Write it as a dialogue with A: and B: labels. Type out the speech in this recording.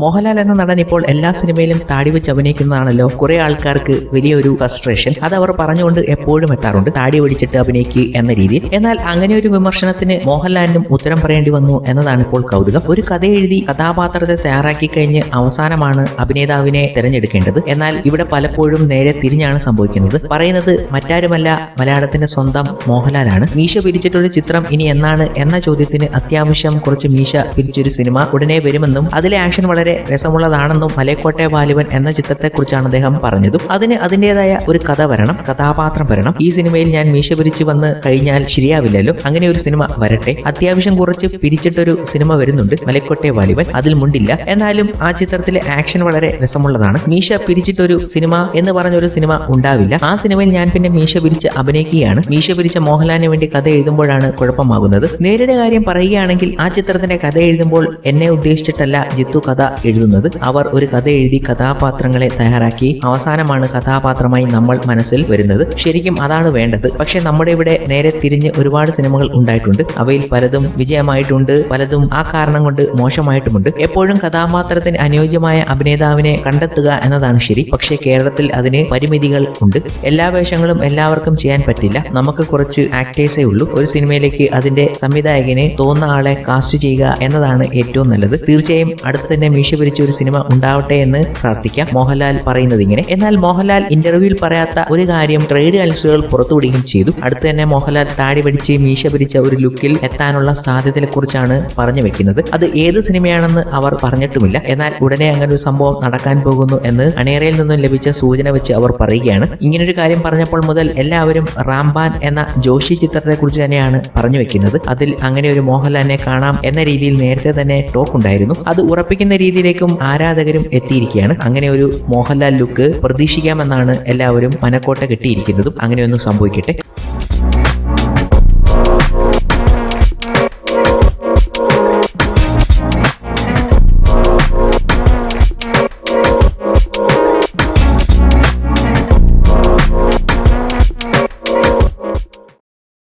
A: മോഹൻലാൽ എന്ന നടൻ ഇപ്പോൾ എല്ലാ സിനിമയിലും താടി വെച്ച് അഭിനയിക്കുന്നതാണല്ലോ. കുറെ ആൾക്കാർക്ക് വലിയൊരു ഫ്രസ്ട്രേഷൻ അത് അവർ പറഞ്ഞുകൊണ്ട് എപ്പോഴും എത്താറുണ്ട്. താടി പിടിച്ചിട്ട് അഭിനയിക്കുക എന്ന രീതിയിൽ. എന്നാൽ അങ്ങനെ ഒരു വിമർശനത്തിന് മോഹൻലാലിനും ഉത്തരം പറയേണ്ടി വന്നു എന്നതാണ് ഇപ്പോൾ കൗതുകം. ഒരു കഥ എഴുതി കഥാപാത്രത്തെ തയ്യാറാക്കി കഴിഞ്ഞ് അവസാനമാണ് അഭിനേതാവിനെ തിരഞ്ഞെടുക്കേണ്ടത്. എന്നാൽ ഇവിടെ പലപ്പോഴും നേരെ തിരിഞ്ഞാണ് സംഭവിക്കുന്നത്. പറയുന്നത് മറ്റാരുമല്ല മലയാളത്തിന്റെ സ്വന്തം മോഹൻലാലാണ്. മീശ പിരിച്ചിട്ടൊരു ചിത്രം ഇനി എന്നാണ് എന്ന ചോദ്യത്തിന് അത്യാവശ്യം കുറച്ച് മീശ പിരിച്ചൊരു സിനിമ ഉടനെ വരുമെന്നും അതിലെ ആക്ഷൻ വളരെ രസമുള്ളതാണെന്നും മലയക്കോട്ടെ ബാലിവൻ എന്ന ചിത്രത്തെക്കുറിച്ചാണ് അദ്ദേഹം പറഞ്ഞതും. അതിന് അതിന്റെതായ ഒരു കഥ വരണം കഥാപാത്രം വരണം. ഈ സിനിമയിൽ ഞാൻ മീശ പിരിച്ച് വന്ന് കഴിഞ്ഞാൽ ശരിയാവില്ലല്ലോ. അങ്ങനെ ഒരു സിനിമ വരട്ടെ. അത്യാവശ്യം കുറച്ച് പിരിച്ചിട്ടൊരു സിനിമ വരുന്നുണ്ട് മലക്കോട്ടെ വാലിബൻ അതിൽ മുണ്ടില്ല. എന്നാലും ആ ചിത്രത്തിലെ ആക്ഷൻ വളരെ രസമുള്ളതാണ്. മീശ പിരിച്ചിട്ടൊരു സിനിമ എന്ന് പറഞ്ഞൊരു സിനിമ ഉണ്ടാവില്ല. ആ സിനിമയിൽ ഞാൻ പിന്നെ മീശ പിരിച്ച് അഭിനയിക്കുകയാണ്. മീശ പിരിച്ച മോഹൻലാലിന് വേണ്ടി കഥ എഴുതുമ്പോഴാണ് കുഴപ്പമാകുന്നത്. നേരിടെ കാര്യം പറയുകയാണെങ്കിൽ ആ ചിത്രത്തിന്റെ കഥ എഴുതുമ്പോൾ എന്നെ ഉദ്ദേശിച്ചിട്ടല്ല ജിത്തു കഥ എഴുതുന്നത്. അവർ ഒരു കഥ എഴുതി കഥാപാത്രങ്ങളെ തയ്യാറാക്കി അവസാനമാണ് കഥാപാത്രമായി നമ്മൾ മനസ്സിൽ വരുന്നത്. ശരിക്കും അതാണ് വേണ്ടത്. പക്ഷെ നമ്മുടെ ഇവിടെ നേരെ തിരിഞ്ഞ് ഒരുപാട് സിനിമകൾ ഉണ്ടായിട്ടുണ്ട്. അവയിൽ പലതും വിജയമായിട്ടുണ്ട് പലതും ആ കാരണം കൊണ്ട് മോശമായിട്ടുമുണ്ട്. എപ്പോഴും കഥാപാത്രത്തിന് അനുയോജ്യമായ അഭിനേതാവിനെ കണ്ടെത്തുക എന്നതാണ് ശരി. പക്ഷേ കേരളത്തിൽ അതിന് പരിമിതികൾ ഉണ്ട്. എല്ലാ വേഷങ്ങളും എല്ലാവർക്കും ചെയ്യാൻ പറ്റില്ല. നമുക്ക് കുറച്ച് ആക്ടേഴ്സേ ഉള്ളൂ. ഒരു സിനിമയിലേക്ക് അതിന്റെ സംവിധായകനെ തോന്നുന്ന ആളെ കാസ്റ്റ് ചെയ്യുക എന്നതാണ് ഏറ്റവും നല്ലത്. തീർച്ചയായും അടുത്ത് തന്നെ മീശ പിരിച്ച ഒരു സിനിമ ഉണ്ടാവട്ടെ എന്ന് പ്രാർത്ഥിക്കാം. മോഹൻലാൽ പറയുന്നത് ഇങ്ങനെ. എന്നാൽ മോഹൻലാൽ ഇന്റർവ്യൂവിൽ പറയാത്ത ഒരു കാര്യം ട്രേഡ് അനലിസ്റ്റുകൾ പുറത്തുവിടുകയും ചെയ്തു. അടുത്ത് തന്നെ മോഹൻലാൽ താടി പിടിച്ച് മീശ പിരിച്ച ഒരു ലുക്കിൽ എത്താനുള്ള സാധ്യതയെക്കുറിച്ചാണ് പറഞ്ഞു വെക്കുന്നത്. അത് ഏത് സിനിമയാണെന്ന് അവർ പറഞ്ഞിട്ടുമില്ല. എന്നാൽ ഉടനെ അങ്ങനെ ഒരു സംഭവം നടക്കാൻ പോകുന്നു എന്ന് അണേറയിൽ നിന്നും ലഭിച്ച സൂചന വെച്ച് അവർ പറയുകയാണ്. ഇങ്ങനൊരു കാര്യം പറഞ്ഞപ്പോൾ മുതൽ എല്ലാവരും റാംബാൻ എന്ന ജോഷി ചിത്രത്തെ കുറിച്ച് തന്നെയാണ് പറഞ്ഞു വെക്കുന്നത്. അതിൽ അങ്ങനെ ഒരു മോഹൻലാലിനെ കാണാം എന്ന രീതിയിൽ നേരത്തെ തന്നെ ടോക്ക് ഉണ്ടായിരുന്നു. അത് ഉറപ്പിക്കുന്ന രീതിയിലേക്കും ആരാധകരും എത്തിയിരിക്കുകയാണ്. അങ്ങനെ ഒരു മോഹൻലാൽ ലുക്ക് പ്രതീക്ഷിക്കാമെന്നാണ് എല്ലാവരും മനക്കോട്ട കെട്ടിയിരിക്കുന്നതും. അങ്ങനെയൊന്നും സംഭവിക്കട്ടെ.